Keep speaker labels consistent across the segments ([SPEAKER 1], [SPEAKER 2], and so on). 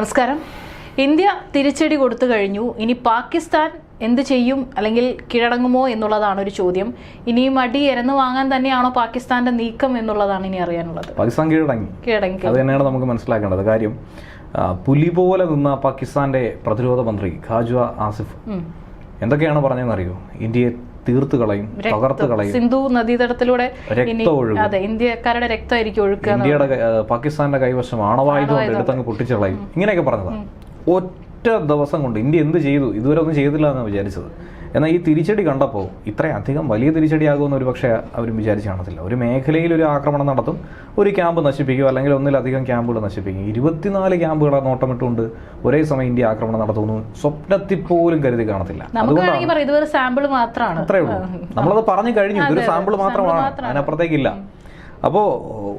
[SPEAKER 1] നമസ്കാരം. ഇന്ത്യ തിരിച്ചടി കൊടുത്തു കഴിഞ്ഞു. ഇനി പാകിസ്ഥാൻ എന്ത് ചെയ്യും? അല്ലെങ്കിൽ കീഴടങ്ങുമോ എന്നുള്ളതാണ് ഒരു ചോദ്യം. ഇനിയും അടി എരന്ന് വാങ്ങാൻ തന്നെയാണോ പാകിസ്ഥാന്റെ നീക്കം എന്നുള്ളതാണ് ഇനി അറിയാനുള്ളത്.
[SPEAKER 2] പാകിസ്ഥാൻ കീഴടങ്ങി.
[SPEAKER 1] കീഴടങ്ങി
[SPEAKER 2] അത് തന്നെയാണ് നമുക്ക് മനസ്സിലാക്കേണ്ടത്. കാര്യം പുലി പോലെ നിന്ന പാകിസ്ഥാന്റെ പ്രതിരോധ മന്ത്രി ഖാജുവ ആസിഫ്
[SPEAKER 1] എന്തൊക്കെയാണ്
[SPEAKER 2] എന്തൊക്കെയാണ് പറഞ്ഞതെന്നറിയോ? ഇന്ത്യയെ തീർത്ത് കളയും തകർത്ത് കളയും.
[SPEAKER 1] സിന്ധു നദീതടത്തിലൂടെ അതെ ഇന്ത്യക്കാരുടെ രക്തമായിരിക്കും ഒഴുക്കുക
[SPEAKER 2] ഇന്ത്യയുടെ പാകിസ്ഥാന്റെ കൈവശം ആണവായുധം എടുത്തങ്ങ് പൊട്ടിച്ചു കളയും. ഇങ്ങനെയൊക്കെ പറഞ്ഞതാണ് ഒറ്റ ദിവസം കൊണ്ട് ഇന്ത്യ എന്ത് ചെയ്തു? ഇതുവരെ ഒന്നും ചെയ്തില്ല എന്നാണ് വിചാരിച്ചത്. എന്നാൽ ഈ തിരിച്ചടി കണ്ടപ്പോൾ ഇത്രയധികം വലിയ തിരിച്ചടിയാകുമെന്ന് ഒരു പക്ഷേ അവരും വിചാരിച്ച് കാണത്തില്ല. ഒരു മേഖലയിൽ ഒരു ആക്രമണം നടത്തും ഒരു ക്യാമ്പ് നശിപ്പിക്കും അല്ലെങ്കിൽ ഒന്നിലധികം ക്യാമ്പുകൾ നശിപ്പിക്കും. ഇരുപത്തിനാല് ക്യാമ്പുകളെ നോട്ടമിട്ടുകൊണ്ട് ഒരേ സമയം ഇന്ത്യ ആക്രമണം നടത്തുന്നു സ്വപ്നത്തിൽ പോലും കരുതി കാണത്തില്ല.
[SPEAKER 1] ഇതുവരെ സാമ്പിൾ മാത്രമാണ്.
[SPEAKER 2] അത്രേ ഉള്ളൂ. നമ്മളത് പറഞ്ഞു കഴിഞ്ഞു. ഇതൊരു സാമ്പിൾ മാത്രമാണ്. അതിനപ്പുറത്തേക്കില്ല അപ്പോൾ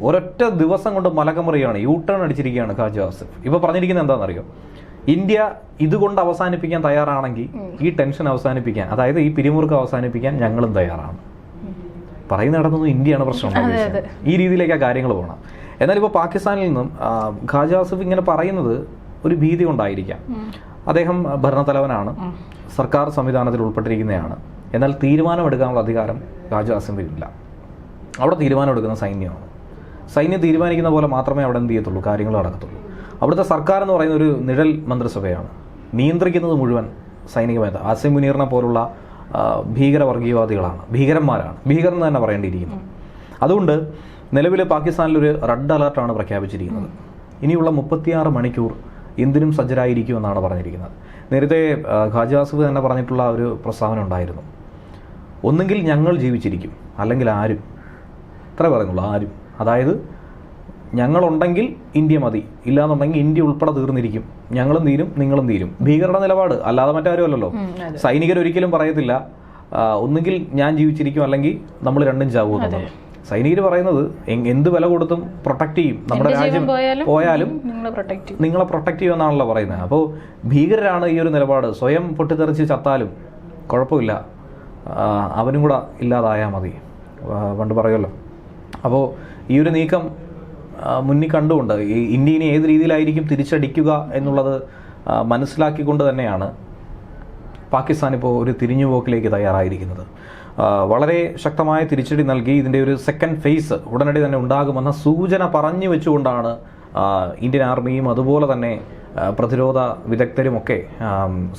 [SPEAKER 2] ഒരൊറ്റ ദിവസം കൊണ്ട് മലകമറിയാണ് യു ടേൺ അടിച്ചിരിക്കുകയാണ് ഖാജ ആസിഫ്. ഇപ്പോൾ പറഞ്ഞിരിക്കുന്നത് എന്താണെന്നറിയോ? ഇന്ത്യ ഇതുകൊണ്ട് അവസാനിപ്പിക്കാൻ തയ്യാറാണെങ്കിൽ ഈ ടെൻഷൻ അവസാനിപ്പിക്കാൻ അതായത് ഈ പിരിമുറുക്കം അവസാനിപ്പിക്കാൻ ഞങ്ങളും തയ്യാറാണ്. പറയുന്ന നടന്നത് ഇന്ത്യയാണ് പ്രശ്നം. ഈ രീതിയിലേക്ക് ആ കാര്യങ്ങൾ പോകണം. എന്നാൽ ഇപ്പോൾ പാകിസ്ഥാനിൽ നിന്നും ഖാജാസഫ് ഖാജ ആസിഫ് ഇങ്ങനെ പറയുന്നത് ഒരു ഭീതി കൊണ്ടായിരിക്കാം. അദ്ദേഹം ഭരണത്തലവനാണ്. സർക്കാർ സംവിധാനത്തിൽ ഉൾപ്പെട്ടിരിക്കുന്നതാണ് എന്നാൽ തീരുമാനമെടുക്കാനുള്ള അധികാരം ഖാജാസഫിനില്ല അവിടെ തീരുമാനമെടുക്കുന്ന സൈന്യമാണ്. സൈന്യം തീരുമാനിക്കുന്ന പോലെ മാത്രമേ അവിടെ എന്ത് ചെയ്യത്തുള്ളൂ? കാര്യങ്ങൾ നടക്കത്തുള്ളൂ. അവിടുത്തെ സർക്കാർ എന്ന് പറയുന്ന ഒരു നിഴൽ മന്ത്രിസഭയാണ്. നിയന്ത്രിക്കുന്നത് മുഴുവൻ സൈനിക മേധ ആസിം മുനീറിനെ പോലുള്ള ഭീകരവർഗീയവാദികളാണ്. ഭീകരന്മാരാണ്. ഭീകരൻ എന്ന് തന്നെ പറയേണ്ടിയിരിക്കുന്നു. അതുകൊണ്ട് നിലവിൽ പാകിസ്ഥാനിലൊരു റെഡ് അലർട്ടാണ് പ്രഖ്യാപിച്ചിരിക്കുന്നത്. ഇനിയുള്ള മുപ്പത്തിയാറ് മണിക്കൂർ എന്തിനും സജ്ജരായിരിക്കുമെന്നാണ് പറഞ്ഞിരിക്കുന്നത്. നേരത്തെ ഖാജി തന്നെ പറഞ്ഞിട്ടുള്ള ഒരു പ്രസ്താവന ഉണ്ടായിരുന്നു. ഒന്നുകിൽ ഞങ്ങൾ ജീവിച്ചിരിക്കും. അല്ലെങ്കിൽ ആരും. ഇത്ര പറഞ്ഞുള്ളൂ ആരും. അതായത് ഞങ്ങളുണ്ടെങ്കിൽ ഇന്ത്യ മതി. ഇല്ലാന്നുണ്ടെങ്കിൽ ഇന്ത്യ ഉൾപ്പെടെ തീർന്നിരിക്കും. ഞങ്ങളും തീരും നിങ്ങളും തീരും. ഭീകരുടെ നിലപാട് അല്ലാതെ മറ്റാരും അല്ലല്ലോ സൈനികർ ഒരിക്കലും പറയത്തില്ല. ഒന്നുകിൽ ഞാൻ ജീവിച്ചിരിക്കും അല്ലെങ്കിൽ നമ്മൾ രണ്ടും ചാവുമെന്നുള്ളത് സൈനികർ പറയുന്നത് എന്ത് വില കൊടുത്തും പ്രൊട്ടക്ട് ചെയ്യും. നമ്മുടെ രാജ്യം
[SPEAKER 1] പോയാലും നിങ്ങളെ പ്രൊട്ടക്ട് ചെയ്യും.
[SPEAKER 2] ചെയ്യുമെന്നാണല്ലോ പറയുന്നത്. അപ്പോൾ ഭീകരരാണ് ഈ ഒരു നിലപാട്. സ്വയം പൊട്ടിത്തെറിച്ച് ചത്താലും കുഴപ്പമില്ല. അവനും കൂടെ ഇല്ലാതായാൽ മതി. പണ്ട് പറയുമല്ലോ. അപ്പോൾ ഈ ഒരു നീക്കം മുന്നിൽ കണ്ടുകൊണ്ട് ഇന്ത്യനെ ഏത് രീതിയിലായിരിക്കും തിരിച്ചടിക്കുക എന്നുള്ളത് മനസ്സിലാക്കിക്കൊണ്ട് തന്നെയാണ് പാകിസ്ഥാൻ ഇപ്പോൾ ഒരു തിരിഞ്ഞുപോക്കിലേക്ക് തയ്യാറായിരിക്കുന്നത്. വളരെ ശക്തമായ തിരിച്ചടി നൽകി ഇതിന്റെ ഒരു സെക്കൻഡ് ഫേസ് ഉടനടി തന്നെ ഉണ്ടാകുമെന്ന സൂചന പറഞ്ഞു വെച്ചുകൊണ്ടാണ് ഇന്ത്യൻ ആർമിയും അതുപോലെ തന്നെ പ്രതിരോധ വിദഗ്ധരുമൊക്കെ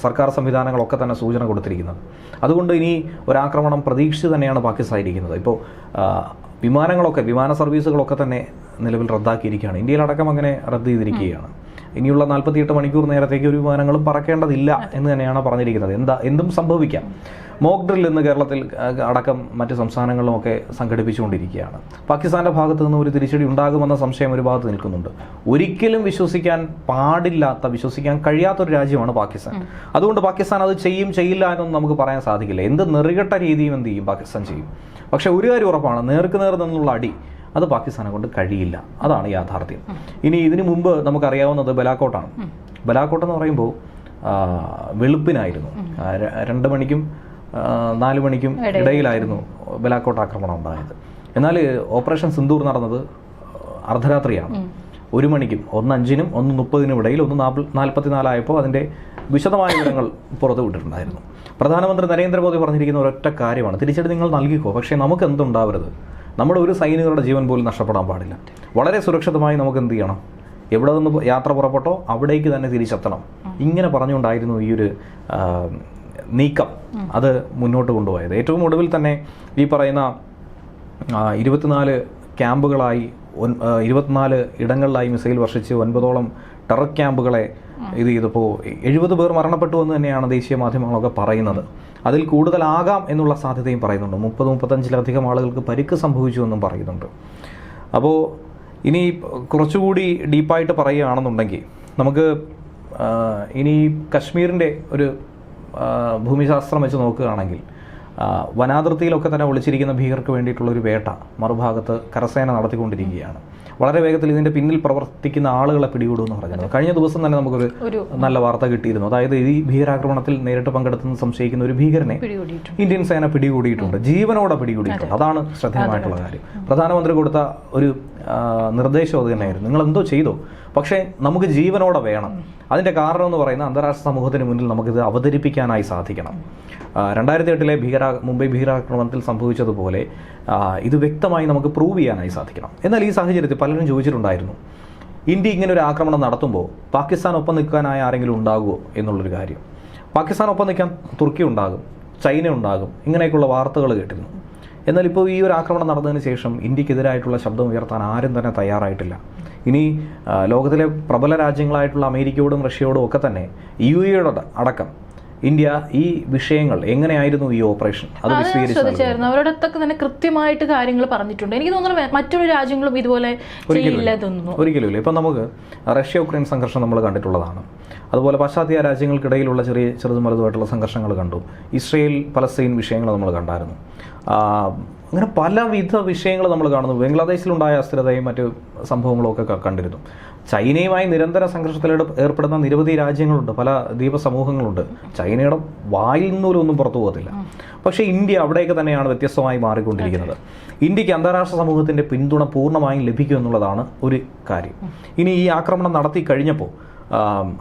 [SPEAKER 2] സർക്കാർ സംവിധാനങ്ങളൊക്കെ തന്നെ സൂചന കൊടുത്തിരിക്കുന്നത്. അതുകൊണ്ട് ഇനി ഒരാക്രമണം പ്രതീക്ഷിച്ച് തന്നെയാണ് പാകിസ്ഥാൻ ഇരിക്കുന്നത്. ഇപ്പോൾ വിമാനങ്ങളൊക്കെ വിമാന സർവീസുകളൊക്കെ തന്നെ നിലവിൽ റദ്ദാക്കിയിരിക്കുകയാണ്. ഇന്ത്യയിലടക്കം അങ്ങനെ റദ്ദ് ചെയ്തിരിക്കുകയാണ്. ഇനിയുള്ള നാൽപ്പത്തിയെട്ട് മണിക്കൂർ നേരത്തേക്ക് ഒരു വിമാനങ്ങളും പറക്കേണ്ടതില്ല എന്ന് തന്നെയാണ് പറഞ്ഞിരിക്കുന്നത്. എന്താ എന്തും സംഭവിക്കാം. മോക്ക് ഡ്രിൽ ഇന്ന് കേരളത്തിൽ അടക്കം മറ്റ് സംസ്ഥാനങ്ങളിലുമൊക്കെ സംഘടിപ്പിച്ചുകൊണ്ടിരിക്കുകയാണ്. പാകിസ്ഥാന്റെ ഭാഗത്തു നിന്ന് ഒരു തിരിച്ചടി ഉണ്ടാകുമെന്ന സംശയം ഒരു ഭാഗത്ത് നിൽക്കുന്നുണ്ട്. ഒരിക്കലും വിശ്വസിക്കാൻ പാടില്ലാത്ത വിശ്വസിക്കാൻ കഴിയാത്ത ഒരു രാജ്യമാണ് പാകിസ്ഥാൻ. അതുകൊണ്ട് പാകിസ്ഥാൻ അത് ചെയ്യും ചെയ്യില്ല എന്നൊന്നും നമുക്ക് പറയാൻ സാധിക്കില്ല. എന്ത് നെറുകെട്ട രീതിയും എന്ത് ചെയ്യും പാകിസ്ഥാൻ ചെയ്യും? പക്ഷെ ഒരു കാര്യം ഉറപ്പാണ്. നേർക്ക് നേർ നിന്നുള്ള അടി അത് പാകിസ്ഥാനെ കൊണ്ട് കഴിയില്ല. അതാണ് യാഥാർത്ഥ്യം. ഇനി ഇതിനു മുമ്പ് നമുക്കറിയാവുന്നത് ബലാക്കോട്ടാണ്. ബലാക്കോട്ട് എന്ന് പറയുമ്പോൾ വെളുപ്പിനായിരുന്നു. രണ്ട് മണിക്കും നാല് മണിക്കും ഇടയിലായിരുന്നു ബലാക്കോട്ട് ആക്രമണം ഉണ്ടായത്. എന്നാൽ ഓപ്പറേഷൻ സിന്ദൂർ നടന്നത് അർദ്ധരാത്രിയാണ്. ഒരു മണിക്കും ഒന്ന് അഞ്ചിനും ഒന്ന് മുപ്പതിനും ഇടയിൽ ഒന്ന് നാൽപ്പ നാൽപ്പത്തിനാലായപ്പോൾ അതിന്റെ വിശദമായ വിവരങ്ങൾ പുറത്തു വിട്ടിട്ടുണ്ടായിരുന്നു. പ്രധാനമന്ത്രി നരേന്ദ്രമോദി പറഞ്ഞിരിക്കുന്ന ഒരൊറ്റ കാര്യമാണ്. തിരിച്ചടി നിങ്ങൾ നൽകിക്കോ? പക്ഷേ നമുക്ക് എന്തുണ്ടാവരുത് നമ്മുടെ ഒരു സൈനികരുടെ ജീവൻ പോലും നഷ്ടപ്പെടാൻ പാടില്ല. വളരെ സുരക്ഷിതമായി നമുക്ക് എന്ത് ചെയ്യണം? എവിടെ നിന്ന് യാത്ര പുറപ്പെട്ടോ അവിടേക്ക് തന്നെ തിരിച്ചെത്തണം. ഇങ്ങനെ പറഞ്ഞുകൊണ്ടായിരുന്നു ഈ ഒരു നീക്കം അത് മുന്നോട്ട് കൊണ്ടുപോയത്. ഏറ്റവും ഒടുവിൽ തന്നെ ഈ പറയുന്ന ഇരുപത്തിനാല് ക്യാമ്പുകളായി ഇരുപത്തിനാല് ഇടങ്ങളിലായി മിസൈൽ വർഷിച്ച് ഒൻപതോളം ടെറർ ക്യാമ്പുകളെ ഇത് ചെയ്തപ്പോൾ എഴുപത് പേർ മരണപ്പെട്ടു എന്ന് തന്നെയാണ് ദേശീയ മാധ്യമങ്ങളൊക്കെ പറയുന്നത്. അതിൽ കൂടുതലാകാം എന്നുള്ള സാധ്യതയും പറയുന്നുണ്ട്. മുപ്പത് മുപ്പത്തഞ്ചിലധികം ആളുകൾക്ക് പരിക്ക് സംഭവിച്ചു എന്നും പറയുന്നുണ്ട്. അപ്പോൾ ഇനി കുറച്ചുകൂടി ഡീപ്പായിട്ട് പറയുകയാണെന്നുണ്ടെങ്കിൽ നമുക്ക് ഇനി കശ്മീരിന്റെ ഒരു ഭൂമിശാസ്ത്രം വെച്ച് നോക്കുകയാണെങ്കിൽ വനാതിർത്തിയിലൊക്കെ തന്നെ ഒളിച്ചിരിക്കുന്ന ഭീകർക്ക് വേണ്ടിയിട്ടുള്ളൊരു വേട്ട മറുഭാഗത്ത് കരസേന നടത്തിക്കൊണ്ടിരിക്കുകയാണ്. വളരെ വേഗത്തിൽ ഇതിന്റെ പിന്നിൽ പ്രവർത്തിക്കുന്ന ആളുകളെ പിടികൂടുമെന്ന് പറഞ്ഞത് കഴിഞ്ഞ ദിവസം തന്നെ നമുക്കൊരു നല്ല വാർത്ത കിട്ടിയിരുന്നു. അതായത് ഈ ഭീകരാക്രമണത്തിൽ നേരിട്ട് പങ്കെടുത്തെന്ന് സംശയിക്കുന്ന ഒരു ഭീകരനെ ഇന്ത്യൻ സേന പിടികൂടിയിട്ടുണ്ട്. ജീവനോടെ പിടികൂടിയിട്ടുണ്ട്. അതാണ് ശ്രദ്ധേയമായിട്ടുള്ള കാര്യം. പ്രധാനമന്ത്രി കൊടുത്ത ഒരു നിർദ്ദേശം അത് തന്നെയായിരുന്നു. നിങ്ങൾ എന്തോ ചെയ്തോ. പക്ഷേ നമുക്ക് ജീവനോടെ വേണം. അതിന്റെ കാരണം എന്ന് പറയുന്നത് അന്താരാഷ്ട്ര സമൂഹത്തിന് മുന്നിൽ നമുക്കിത് അവതരിപ്പിക്കാനായി സാധിക്കണം. രണ്ടായിരത്തി എട്ടിലെ ഭീകര മുംബൈ ഭീകരാക്രമണത്തിൽ സംഭവിച്ചതുപോലെ ഇത് വ്യക്തമായി നമുക്ക് പ്രൂവ് ചെയ്യാനായി സാധിക്കണം. എന്നാൽ ഈ സാഹചര്യത്തിൽ പലരും ചോദിച്ചിട്ടുണ്ടായിരുന്നു ഇന്ത്യ ഇങ്ങനെ ഒരു ആക്രമണം നടത്തുമ്പോൾ പാകിസ്ഥാൻ ഒപ്പം നിൽക്കാനായി ആരെങ്കിലും ഉണ്ടാകുമോ എന്നുള്ളൊരു കാര്യം. പാകിസ്ഥാൻ ഒപ്പം നിൽക്കാൻ തുർക്കി ഉണ്ടാകും ചൈന ഉണ്ടാകും ഇങ്ങനെയൊക്കെയുള്ള വാർത്തകൾ കേട്ടിരുന്നു. എന്നാൽ ഇപ്പോൾ ഈ ഒരു ആക്രമണം നടന്നതിന് ശേഷം ഇന്ത്യക്കെതിരായിട്ടുള്ള ശബ്ദം ഉയർത്താൻ ആരും തന്നെ തയ്യാറായിട്ടില്ല. ഇനി ലോകത്തിലെ പ്രബല രാജ്യങ്ങളായിട്ടുള്ള അമേരിക്കയോടും റഷ്യയോടും ഒക്കെ തന്നെ യു എയുടെ അടക്കം ഇന്ത്യ ഈ വിഷയങ്ങൾ എങ്ങനെയായിരുന്നു ഈ ഓപ്പറേഷൻ? അത്
[SPEAKER 1] ശ്രദ്ധിച്ചായിരുന്നു. അവരോടൊക്കെ തന്നെ കൃത്യമായിട്ട് കാര്യങ്ങൾ പറഞ്ഞിട്ടുണ്ട്. എനിക്ക് തോന്നുന്നു മറ്റൊരു രാജ്യങ്ങളും ഇതുപോലെ
[SPEAKER 2] ഒരിക്കലും ഇപ്പം നമുക്ക് റഷ്യ ഉക്രൈൻ സംഘർഷം നമ്മൾ കണ്ടിട്ടുള്ളതാണ്. അതുപോലെ പാശ്ചാത്യ രാജ്യങ്ങൾക്കിടയിലുള്ള ചെറിയ ചെറുതും വലുതുമായിട്ടുള്ള സംഘർഷങ്ങൾ കണ്ടു. ഇസ്രയേൽ പലസ്തീൻ വിഷയങ്ങൾ നമ്മൾ കണ്ടായിരുന്നു. അങ്ങനെ പലവിധ വിഷയങ്ങൾ നമ്മൾ കാണുന്നു. ബംഗ്ലാദേശിലുണ്ടായ അസ്ഥിരതയും മറ്റു സംഭവങ്ങളൊക്കെ കണ്ടിരുന്നു. ചൈനയുമായി നിരന്തര സംഘർഷത്തിൽ ഏർപ്പെ- ഏർപ്പെടുന്ന നിരവധി രാജ്യങ്ങളുണ്ട്. പല ദ്വീപ സമൂഹങ്ങളുണ്ട്. ചൈനയുടെ വായിൽ ഒന്നും പുറത്തു പോകത്തില്ല. പക്ഷേ ഇന്ത്യ അവിടെയൊക്കെ തന്നെയാണ് വ്യത്യസ്തമായി മാറിക്കൊണ്ടിരിക്കുന്നത്. ഇന്ത്യയ്ക്ക് അന്താരാഷ്ട്ര സമൂഹത്തിന്റെ പിന്തുണ പൂർണമായും ലഭിക്കും എന്നുള്ളതാണ് ഒരു കാര്യം. ഇനി ഈ ആക്രമണം നടത്തി കഴിഞ്ഞപ്പോൾ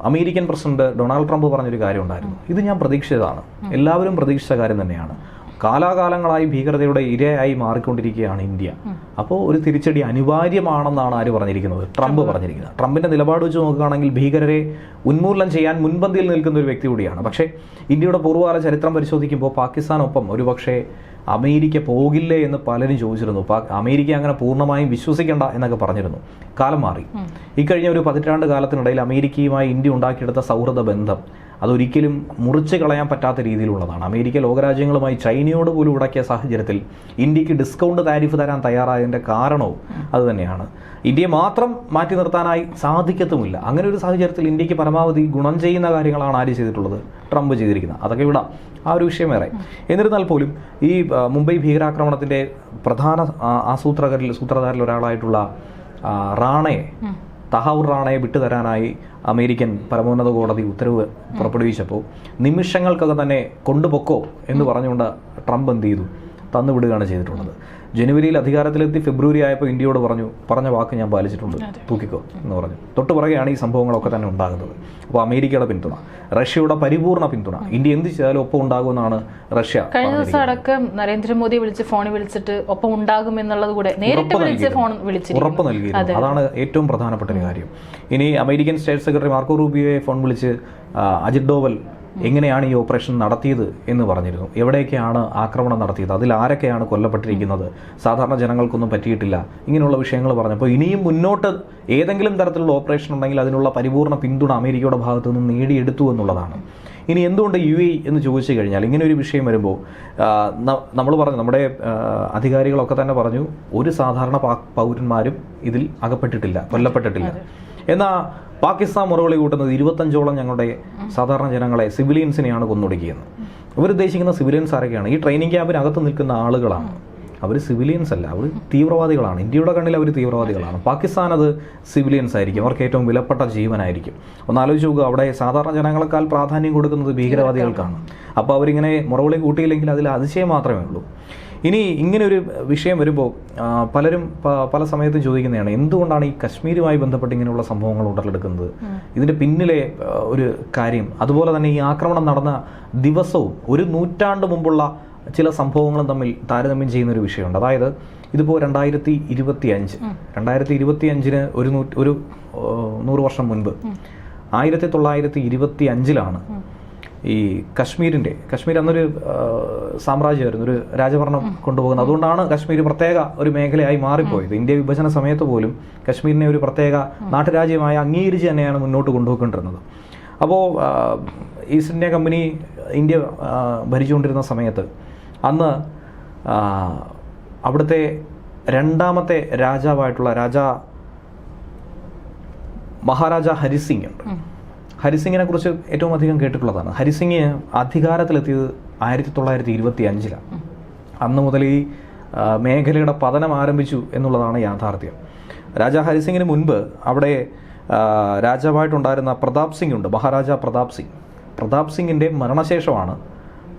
[SPEAKER 2] അമേരിക്കൻ പ്രസിഡന്റ് ഡൊണാൾഡ് ട്രംപ് പറഞ്ഞൊരു കാര്യം ഉണ്ടായിരുന്നു. ഇത് ഞാൻ പ്രതീക്ഷിച്ചതാണ്. എല്ലാവരും പ്രതീക്ഷിച്ച കാര്യം തന്നെയാണ്. കാലാകാലങ്ങളായി ഭീകരതയുടെ ഇരയായി മാറിക്കൊണ്ടിരിക്കുകയാണ് ഇന്ത്യ. അപ്പോൾ ഒരു തിരിച്ചടി അനിവാര്യമാണെന്നാണ് ആര് പറഞ്ഞിരിക്കുന്നത്. ട്രംപ് പറഞ്ഞിരിക്കുന്നത്. ട്രംപിന്റെ നിലപാട് വെച്ച് നോക്കുകയാണെങ്കിൽ ഭീകരരെ ഉന്മൂലനം ചെയ്യാൻ മുൻപന്തിയിൽ നിൽക്കുന്ന ഒരു വ്യക്തി കൂടിയാണ്. പക്ഷേ ഇന്ത്യയുടെ പൂർവകാല ചരിത്രം പരിശോധിക്കുമ്പോൾ പാകിസ്ഥാനൊപ്പം ഒരു പക്ഷേ അമേരിക്ക പോകില്ലേ എന്ന് പലരും ചോദിച്ചിരുന്നു. അമേരിക്ക അങ്ങനെ പൂർണമായും വിശ്വസിക്കേണ്ട എന്നൊക്കെ പറഞ്ഞിരുന്നു. കാലം മാറി. ഇക്കഴിഞ്ഞ ഒരു പതിറ്റാണ്ട് കാലത്തിനിടയിൽ അമേരിക്കയുമായി ഇന്ത്യ ഉണ്ടാക്കിയെടുത്ത സൗഹൃദ ബന്ധം അതൊരിക്കലും മുറിച്ച് കളയാൻ പറ്റാത്ത രീതിയിലുള്ളതാണ്. അമേരിക്ക ലോകരാജ്യങ്ങളുമായി ചൈനയോട് പോലും ഉടക്കിയ സാഹചര്യത്തിൽ ഇന്ത്യയ്ക്ക് ഡിസ്കൗണ്ട് താരിഫ് തരാൻ തയ്യാറായതിന്റെ കാരണവും അതുതന്നെയാണ് ഇന്ത്യയെ മാത്രം മാറ്റി നിർത്താനായി സാധിക്കത്തുമില്ല. അങ്ങനെ ഒരു സാഹചര്യത്തിൽ ഇന്ത്യയ്ക്ക് പരമാവധി ഗുണം ചെയ്യുന്ന കാര്യങ്ങളാണ് ആര് ചെയ്തിട്ടുള്ളത്? ട്രംപ് ചെയ്തിരിക്കുന്നത്. അതൊക്കെ വിടാം ആ ഒരു വിഷയം വേറെ. എന്നിരുന്നാൽ പോലും ഈ മുംബൈ ഭീകരാക്രമണത്തിന്റെ പ്രധാന ആസൂത്രകരിൽ സൂത്രധാരിൽ ഒരാളായിട്ടുള്ള റാണയെ തഹാവൂർ റാണയെ വിട്ടുതരാനായി അമേരിക്കൻ പരമോന്നത കോടതി ഉത്തരവ് പുറപ്പെടുവിച്ചപ്പോൾ നിമിഷങ്ങൾക്കകം തന്നെ കൊണ്ടുപൊക്കോ എന്ന് പറഞ്ഞുകൊണ്ട് ട്രംപ് എന്ത് ചെയ്തു? തന്നുവിടുകയാണ് ചെയ്തിട്ടുള്ളത്. ജനുവരിയിൽ അധികാരത്തിലെത്തി ഫെബ്രുവരി ആയപ്പോൾ ഇന്ത്യയോട് പറഞ്ഞു പറഞ്ഞ വാക്ക് ഞാൻ പാലിച്ചിട്ടുണ്ട്. തൂക്കിക്കോ എന്ന് പറഞ്ഞു. തൊട്ട് പുറകെയാണ് ഈ സംഭവങ്ങളൊക്കെ തന്നെ ഉണ്ടാകുന്നത്. അപ്പോൾ അമേരിക്കയുടെ പിന്തുണ റഷ്യയുടെ പരിപൂർണ പിന്തുണ. ഇന്ത്യ എന്ത് ചെയ്താലും ഒപ്പം ഉണ്ടാകുമെന്നാണ് റഷ്യ
[SPEAKER 1] കഴിഞ്ഞ ദിവസം അടക്കം നരേന്ദ്രമോദി വിളിച്ച് ഫോണിൽ വിളിച്ചിട്ട് ഒപ്പം ഉണ്ടാകും എന്നുള്ളത് കൂടെ നേരിട്ട് വിളിച്ച് ഫോൺ വിളിച്ചിരുന്നു.
[SPEAKER 2] ഉറപ്പ് നൽകി അതാണ് ഏറ്റവും പ്രധാനപ്പെട്ട ഒരു കാര്യം. ഇനി അമേരിക്കൻ സ്റ്റേറ്റ് സെക്രട്ടറി മാർക്കോ റൂബിയോയെ ഫോൺ വിളിച്ച് അജിത് ഡോവൽ എങ്ങനെയാണ് ഈ ഓപ്പറേഷൻ നടത്തിയത് എന്ന് പറഞ്ഞിരുന്നു. എവിടെയൊക്കെയാണ് ആക്രമണം നടത്തിയത്? അതിൽ ആരൊക്കെയാണ് കൊല്ലപ്പെട്ടിരിക്കുന്നത്? സാധാരണ ജനങ്ങൾക്കൊന്നും പറ്റിയിട്ടില്ല. ഇങ്ങനെയുള്ള വിഷയങ്ങൾ പറഞ്ഞപ്പോൾ ഇനിയും മുന്നോട്ട് ഏതെങ്കിലും തരത്തിലുള്ള ഓപ്പറേഷൻ ഉണ്ടെങ്കിൽ അതിനുള്ള പരിപൂർണ പിന്തുണ അമേരിക്കയുടെ ഭാഗത്തു നിന്ന് നേടിയെടുത്തു എന്നുള്ളതാണ്. ഇനി എന്തുകൊണ്ട് യു എ എന്ന് ചോദിച്ചു കഴിഞ്ഞാൽ ഇങ്ങനെ ഒരു വിഷയം വരുമ്പോൾ നമ്മൾ പറഞ്ഞു നമ്മുടെ അധികാരികളൊക്കെ തന്നെ പറഞ്ഞു ഒരു സാധാരണ പൗരന്മാരും ഇതിൽ അകപ്പെട്ടിട്ടില്ല കൊല്ലപ്പെട്ടിട്ടില്ല. എന്നാൽ പാകിസ്ഥാൻ മുറവിളി കൂട്ടുന്നത് ഇരുപത്തഞ്ചോളം ഞങ്ങളുടെ സാധാരണ ജനങ്ങളെ സിവിലിയൻസിനെയാണ് കൊന്നൊടുക്കിയത്. ഇവരുദ്ദേശിക്കുന്ന സിവിലിയൻസ് ആരൊക്കെയാണ്? ഈ ട്രെയിനിങ് ക്യാമ്പിനകത്ത് നിൽക്കുന്ന ആളുകളാണ്. അവർ സിവിലിയൻസ് അല്ല. അവർ തീവ്രവാദികളാണ്. ഇന്ത്യയുടെ കണ്ണിൽ അവർ തീവ്രവാദികളാണ്. പാകിസ്ഥാൻ അത് സിവിലിയൻസ് ആയിരിക്കും. അവർക്ക് ഏറ്റവും വിലപ്പെട്ട ജീവനായിരിക്കും. ഒന്ന് ആലോചിച്ച് നോക്കുക അവിടെ സാധാരണ ജനങ്ങളെക്കാൾ പ്രാധാന്യം കൊടുക്കുന്നത് ഭീകരവാദികൾക്കാണ്. അപ്പോൾ അവരിങ്ങനെ മുറവിളി കൂട്ടിയില്ലെങ്കിൽ അതിൽ അതിശയം മാത്രമേ ഉള്ളൂ. ഇനി ഇങ്ങനെ ഒരു വിഷയം വരുമ്പോൾ പലരും പല സമയത്തും ചോദിക്കുന്നതാണ് എന്തുകൊണ്ടാണ് ഈ കശ്മീരുമായി ബന്ധപ്പെട്ട് ഇങ്ങനെയുള്ള സംഭവങ്ങൾ ഉടലെടുക്കുന്നത്? ഇതിന്റെ പിന്നിലെ ഒരു കാര്യം അതുപോലെ തന്നെ ഈ ആക്രമണം നടന്ന ദിവസവും ഒരു നൂറ്റാണ്ട് മുമ്പുള്ള ചില സംഭവങ്ങളും തമ്മിൽ താരതമ്യം ചെയ്യുന്ന ഒരു വിഷയമുണ്ട്. അതായത് ഇതിപ്പോൾ രണ്ടായിരത്തി ഇരുപത്തി അഞ്ച് രണ്ടായിരത്തി ഇരുപത്തി അഞ്ചിന് ഒരു നൂറ്റി ഒരു നൂറ് വർഷം മുൻപ് ആയിരത്തി തൊള്ളായിരത്തി ഇരുപത്തി അഞ്ചിലാണ് ഈ കശ്മീരിന്റെ കശ്മീർ അന്നൊരു സാമ്രാജ്യമായിരുന്നു ഒരു രാജഭരണം കൊണ്ടുപോകുന്നത് അതുകൊണ്ടാണ് കശ്മീർ പ്രത്യേക ഒരു മേഖലയായി മാറിപ്പോയത്. ഇന്ത്യ വിഭജന സമയത്ത് പോലും കശ്മീരിനെ ഒരു പ്രത്യേക നാട്ടുരാജ്യമായി അംഗീകരിച്ച് തന്നെയാണ് മുന്നോട്ട് കൊണ്ടുപോയിക്കൊണ്ടിരുന്നത്. അപ്പോൾ ഈസ്റ്റ് ഇന്ത്യ കമ്പനി ഇന്ത്യ ഭരിച്ചുകൊണ്ടിരുന്ന സമയത്ത് അന്ന് അവിടുത്തെ രണ്ടാമത്തെ രാജാവായിട്ടുള്ള രാജാ മഹാരാജ ഹരിസിംഗ് ഉണ്ട്. ഹരിസിംഗിനെ കുറിച്ച് ഏറ്റവും അധികം കേട്ടിട്ടുള്ളതാണ്. ഹരിസിംഗ് അധികാരത്തിലെത്തിയത് ആയിരത്തി തൊള്ളായിരത്തി ഇരുപത്തി അഞ്ചിലാണ് അന്ന് മുതൽ ഈ മേഖലയുടെ പതനം ആരംഭിച്ചു എന്നുള്ളതാണ് യാഥാർത്ഥ്യം. രാജാ ഹരിസിംഗിന് മുൻപ് അവിടെ രാജാവായിട്ടുണ്ടായിരുന്ന പ്രതാപ് സിംഗ് ഉണ്ട്. മഹാരാജ പ്രതാപ് സിംഗ്. പ്രതാപ് സിംഗിന്റെ മരണശേഷമാണ്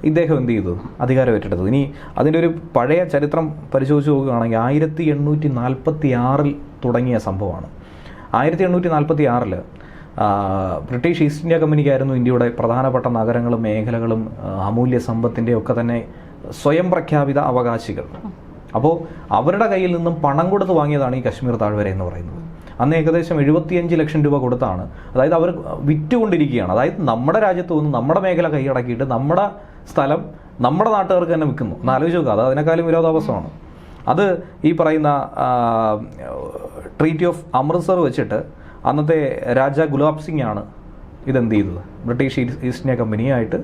[SPEAKER 2] ഇദ്ദേഹം എന്ത് ചെയ്തു? അധികാരം ഏറ്റെടുത്തത് ഇനി അതിന്റെ ഒരു പഴയ ചരിത്രം പരിശോധിച്ച് നോക്കുകയാണെങ്കിൽ ആയിരത്തി എണ്ണൂറ്റി നാൽപ്പത്തി ആറിൽ തുടങ്ങിയ സംഭവമാണ്. ആയിരത്തി എണ്ണൂറ്റി നാൽപ്പത്തി ആറിൽ ബ്രിട്ടീഷ് ഈസ്റ്റ് ഇന്ത്യ കമ്പനിക്കായിരുന്നു ഇന്ത്യയുടെ പ്രധാനപ്പെട്ട നഗരങ്ങളും മേഖലകളും അമൂല്യ സമ്പത്തിന്റെ ഒക്കെ തന്നെ സ്വയം പ്രഖ്യാപിത അവകാശികൾ. അപ്പോൾ അവരുടെ കയ്യിൽ നിന്നും പണം കൊടുത്ത് വാങ്ങിയതാണ് ഈ കശ്മീർ താഴ്വര എന്ന് പറയുന്നത്. അന്ന് ഏകദേശം എഴുപത്തിയഞ്ച് ലക്ഷം രൂപ കൊടുത്താണ്. അതായത് അവർ വിറ്റുകൊണ്ടിരിക്കുകയാണ്. അതായത് നമ്മുടെ രാജ്യത്ത് നിന്ന് നമ്മുടെ മേഖല കൈയടക്കിയിട്ട് നമ്മുടെ സ്ഥലം നമ്മുടെ നാട്ടുകാർക്ക് തന്നെ വിൽക്കുന്നു. ഒന്ന് ആലോചിച്ച് നോക്കുക അത് അതിനേക്കാളും വിരോധാഭാസമാണ്. അത് ഈ പറയുന്ന ട്രീറ്റി ഓഫ് അമൃത്സർ വെച്ചിട്ട് അന്നത്തെ രാജ ഗുലാബ് സിംഗ് ആണ് ഇതെന്ത് ചെയ്തത്. ബ്രിട്ടീഷ് ഈസ്റ്റ് ഈസ്റ്റ് ഇന്ത്യ കമ്പനിയായിട്ട്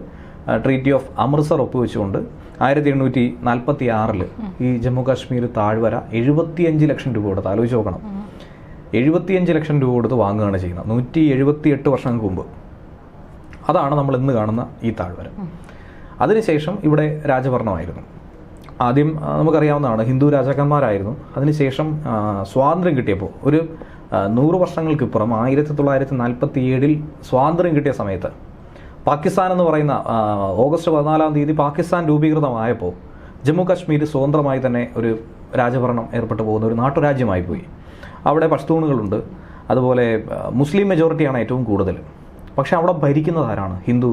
[SPEAKER 2] ട്രീറ്റി ഓഫ് അമൃത്സർ ഒപ്പുവെച്ചുകൊണ്ട് ആയിരത്തി എണ്ണൂറ്റി നാൽപ്പത്തി ആറിൽ ഈ ജമ്മു കാശ്മീർ താഴ്വര എഴുപത്തിയഞ്ച് ലക്ഷം രൂപ കൊടുത്ത് ആലോചിച്ച് നോക്കണം. എഴുപത്തിയഞ്ച് ലക്ഷം രൂപ കൊടുത്ത് വാങ്ങുകയാണ് ചെയ്യുന്നത്. നൂറ്റി എഴുപത്തി എട്ട് വർഷങ്ങൾക്ക് മുമ്പ്. അതാണ് നമ്മൾ ഇന്ന് കാണുന്ന ഈ താഴ്വര. അതിനുശേഷം ഇവിടെ രാജഭരണമായിരുന്നു. ആദ്യം നമുക്കറിയാവുന്നതാണ് ഹിന്ദു രാജാക്കന്മാരായിരുന്നു. അതിനുശേഷം സ്വാതന്ത്ര്യം കിട്ടിയപ്പോൾ ഒരു നൂറ് വർഷങ്ങൾക്കിപ്പുറം ആയിരത്തി തൊള്ളായിരത്തി നാൽപ്പത്തി ഏഴിൽ സ്വാതന്ത്ര്യം കിട്ടിയ സമയത്ത് പാകിസ്ഥാൻ എന്ന് പറയുന്ന ഓഗസ്റ്റ് പതിനാലാം തീയതി പാകിസ്ഥാൻ രൂപീകൃതമായപ്പോൾ ജമ്മു കാശ്മീർ സ്വതന്ത്രമായി തന്നെ ഒരു രാജഭരണം ഏർപ്പെട്ടു പോകുന്ന ഒരു നാട്ടുരാജ്യമായി പോയി. അവിടെ പഷ്തൂണുകളുണ്ട്. അതുപോലെ മുസ്ലിം മെജോറിറ്റിയാണ് ഏറ്റവും കൂടുതൽ. പക്ഷേ അവിടെ ഭരിക്കുന്നത് ആരാണ്? ഹിന്ദു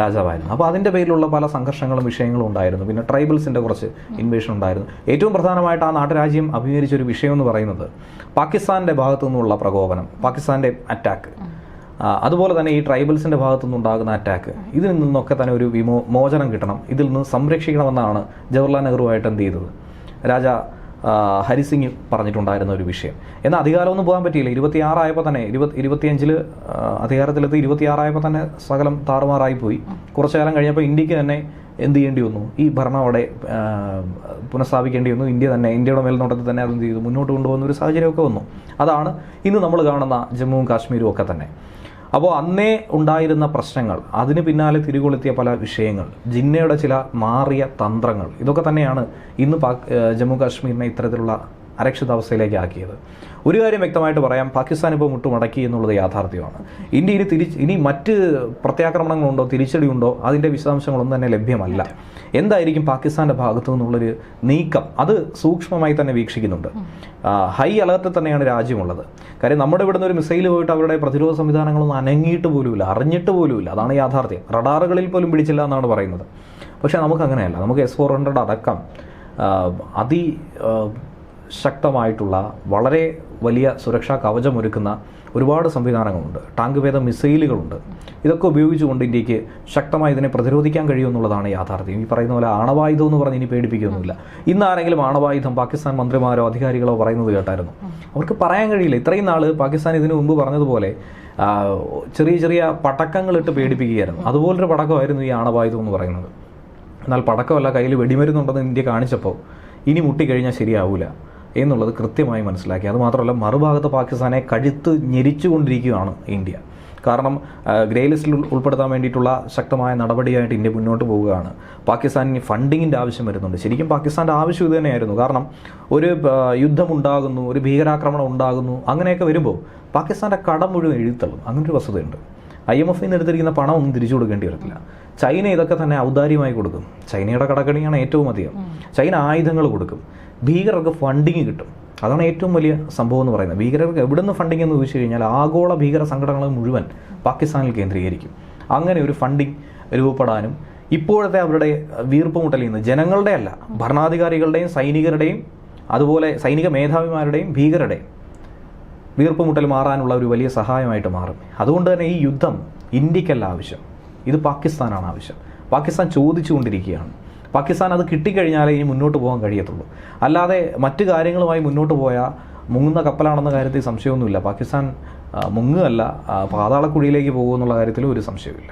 [SPEAKER 2] രാജാവായിരുന്നു. അപ്പോൾ അതിന്റെ പേരിലുള്ള പല സംഘർഷങ്ങളും വിഷയങ്ങളും ഉണ്ടായിരുന്നു. പിന്നെ ട്രൈബൽസിന്റെ കുറച്ച് ഇൻവേഷൻ ഉണ്ടായിരുന്നു. ഏറ്റവും പ്രധാനമായിട്ട് ആ നാട്ടുരാജ്യം അഭിമുഖീകരിച്ച ഒരു വിഷയം എന്ന് പറയുന്നത് പാകിസ്ഥാന്റെ ഭാഗത്തു നിന്നുള്ള പ്രകോപനം പാകിസ്ഥാന്റെ അറ്റാക്ക് അതുപോലെ തന്നെ ഈ ട്രൈബൽസിന്റെ ഭാഗത്തു നിന്നുണ്ടാകുന്ന അറ്റാക്ക് ഇതിൽ നിന്നൊക്കെ തന്നെ ഒരു വിമോ മോചനം കിട്ടണം. ഇതിൽ നിന്ന് സംരക്ഷിക്കണമെന്നാണ് ജവഹർലാൽ നെഹ്റുവായിട്ട് എന്ത് ചെയ്തത്? രാജ ഹരിസിംഗ് പറഞ്ഞിട്ടുണ്ടായിരുന്ന ഒരു വിഷയം. എന്നാൽ അധികാരമൊന്നും പോകാൻ പറ്റിയില്ല. ഇരുപത്തിയാറായപ്പോൾ തന്നെ ഇരുപത്തി ഇരുപത്തിയഞ്ചിൽ അധികാരത്തിലെത്തി ഇരുപത്തിയാറായപ്പോൾ തന്നെ സകലം താറുമാറായി പോയി. കുറച്ചു കാലം കഴിഞ്ഞപ്പോൾ ഇന്ത്യയ്ക്ക് തന്നെ എന്ത് ചെയ്യേണ്ടി വന്നു? ഈ ഭരണം അവിടെ പുനഃസ്ഥാപിക്കേണ്ടി വന്നു. ഇന്ത്യ തന്നെ ഇന്ത്യയുടെ മേൽനോട്ടത്തിൽ തന്നെ അത് ചെയ്തു? മുന്നോട്ട് കൊണ്ടുപോകുന്ന ഒരു സാഹചര്യമൊക്കെ വന്നു. അതാണ് ഇന്ന് നമ്മൾ കാണുന്ന ജമ്മുവും കാശ്മീരും ഒക്കെ തന്നെ. അപ്പോൾ അന്നേ ഉണ്ടായിരുന്ന പ്രശ്നങ്ങൾ അതിന് പിന്നാലെ തിരികൊളുത്തിയ പല വിഷയങ്ങൾ ജിന്നയുടെ ചില മാറിയ തന്ത്രങ്ങൾ ഇതൊക്കെ തന്നെയാണ് ഇന്ന് പാക് ജമ്മു കാശ്മീരിനെ ഇത്തരത്തിലുള്ള അരക്ഷിതാവസ്ഥയിലേക്ക് ആക്കിയത്. ഒരു കാര്യം വ്യക്തമായിട്ട് പറയാം പാകിസ്ഥാൻ ഇപ്പോൾ മുട്ടുമടക്കി എന്നുള്ളത് യാഥാർത്ഥ്യമാണ്. ഇന്ത്യ ഇനി തിരിച്ച് ഇനി മറ്റ് പ്രത്യാക്രമണങ്ങളുണ്ടോ തിരിച്ചടിയുണ്ടോ അതിന്റെ വിശദാംശങ്ങളൊന്നും തന്നെ ലഭ്യമല്ല. എന്തായിരിക്കും പാകിസ്ഥാന്റെ ഭാഗത്തു നിന്നുള്ളൊരു നീക്കം? അത് സൂക്ഷ്മമായി തന്നെ വീക്ഷിക്കുന്നുണ്ട്. ഹൈ അലർട്ടിൽ തന്നെയാണ് രാജ്യമുള്ളത്. കാര്യം നമ്മുടെ ഇവിടുന്ന് ഒരു മിസൈൽ പോയിട്ട് അവരുടെ പ്രതിരോധ സംവിധാനങ്ങളൊന്നും അനങ്ങിയിട്ട് പോലുമില്ല അറിഞ്ഞിട്ട് പോലുമില്ല. അതാണ് യാഥാർത്ഥ്യം. റഡാറുകളിൽ പോലും പിടിച്ചില്ല എന്നാണ് പറയുന്നത്. പക്ഷേ നമുക്ക് അങ്ങനെയല്ല നമുക്ക് എസ് ഫോർ ഹൺഡ്രഡ് അടക്കം അതി ശക്തമായിട്ടുള്ള വളരെ വലിയ സുരക്ഷാ കവചമൊരുക്കുന്ന ഒരുപാട് സംവിധാനങ്ങളുണ്ട്. ടാങ്ക് ഭേദ മിസൈലുകളുണ്ട്. ഇതൊക്കെ ഉപയോഗിച്ചുകൊണ്ട് ഇന്ത്യയ്ക്ക് ശക്തമായി ഇതിനെ പ്രതിരോധിക്കാൻ കഴിയുമെന്നുള്ളതാണ് യാഥാർത്ഥ്യം. ഈ പറയുന്ന പോലെ ആണവായുധം എന്ന് പറഞ്ഞ് ഇനി പേടിപ്പിക്കുകയൊന്നുമില്ല. ഇന്ന് ആരെങ്കിലും ആണവായുധം പാകിസ്ഥാൻ മന്ത്രിമാരോ അധികാരികളോ പറയുന്നത് കേട്ടായിരുന്നു. അവർക്ക് പറയാൻ കഴിയില്ല. ഇത്രയും നാൾ പാകിസ്ഥാൻ ഇതിനു മുമ്പ് പറഞ്ഞതുപോലെ ചെറിയ ചെറിയ പടക്കങ്ങളിട്ട് പേടിപ്പിക്കുകയായിരുന്നു. അതുപോലൊരു പടക്കമായിരുന്നു ഈ ആണവായുധം എന്ന് പറയുന്നത്. എന്നാൽ പടക്കമല്ല കയ്യിൽ വെടിമരുന്നുണ്ടെന്ന് ഇന്ത്യ കാണിച്ചപ്പോൾ ഇനി മുട്ടിക്കഴിഞ്ഞാൽ ശരിയാവില്ല എന്നുള്ളത് കൃത്യമായി മനസ്സിലാക്കി. അതുമാത്രമല്ല മറുഭാഗത്ത് പാകിസ്ഥാനെ കഴുത്ത് ഞെരിച്ചുകൊണ്ടിരിക്കുകയാണ് ഇന്ത്യ. കാരണം ഗ്രേ ലിസ്റ്റിൽ ഉൾപ്പെടുത്താൻ വേണ്ടിയിട്ടുള്ള ശക്തമായ നടപടിയായിട്ട് ഇന്ത്യ മുന്നോട്ട് പോവുകയാണ്. പാകിസ്ഥാനിന് ഫണ്ടിങ്ങിന്റെ ആവശ്യം വരുന്നുണ്ട്. ശരിക്കും പാകിസ്ഥാന്റെ ആവശ്യം ഇത് തന്നെയായിരുന്നു. കാരണം ഒരു യുദ്ധമുണ്ടാകുന്നു ഒരു ഭീകരാക്രമണം ഉണ്ടാകുന്നു അങ്ങനെയൊക്കെ വരുമ്പോൾ പാകിസ്ഥാന്റെ കടം മുഴുവൻ എഴുത്തള്ളും അങ്ങനെ ഒരു വസ്തുതയുണ്ട്. ഐ എം എഫിൽ നിന്ന് എടുത്തിരിക്കുന്ന പണം ഒന്നും തിരിച്ചു കൊടുക്കേണ്ടി വരത്തില്ല. ചൈന ഇതൊക്കെ തന്നെ ഔദാര്യമായി കൊടുക്കും. ചൈനയുടെ കടക്കണിയാണ് ഏറ്റവും അധികം. ചൈന ആയുധങ്ങൾ കൊടുക്കും. ഭീകരർക്ക് ഫണ്ടിങ് കിട്ടും. അതാണ് ഏറ്റവും വലിയ സംഭവം എന്ന് പറയുന്നത്. ഭീകരർക്ക് എവിടുന്ന് ഫണ്ടിങ് എന്ന് ചോദിച്ചു കഴിഞ്ഞാൽ ആഗോള ഭീകര സംഘടനകൾ മുഴുവൻ പാകിസ്ഥാനിൽ കേന്ദ്രീകരിക്കും. അങ്ങനെ ഒരു ഫണ്ടിങ് രൂപപ്പെടാനും ഇപ്പോഴത്തെ അവരുടെ വീർപ്പുമുട്ടലിൽ നിന്ന് ജനങ്ങളുടെ അല്ല ഭരണാധികാരികളുടെയും സൈനികരുടെയും അതുപോലെ സൈനിക മേധാവിമാരുടെയും ഭീകരരുടെയും വീർപ്പുമുട്ടൽ മാറാനുള്ള ഒരു വലിയ സഹായമായിട്ട് മാറും. അതുകൊണ്ട് തന്നെ ഈ യുദ്ധം ഇന്ത്യക്കല്ല ആവശ്യം. ഇത് പാകിസ്ഥാനാണ് ആവശ്യം. പാകിസ്ഥാൻ ചോദിച്ചുകൊണ്ടിരിക്കുകയാണ്. പാകിസ്ഥാൻ അത് കിട്ടിക്കഴിഞ്ഞാലേ ഇനി മുന്നോട്ട് പോകാൻ കഴിയത്തുള്ളൂ. അല്ലാതെ മറ്റു കാര്യങ്ങളുമായി മുന്നോട്ട് പോയാൽ മുങ്ങുന്ന കപ്പലാണെന്ന കാര്യത്തിൽ സംശയമൊന്നുമില്ല. പാകിസ്ഥാൻ മുങ്ങുകയല്ല. പാതാളക്കുഴിയിലേക്ക് പോകുമെന്നുള്ള കാര്യത്തിലും ഒരു സംശയമില്ല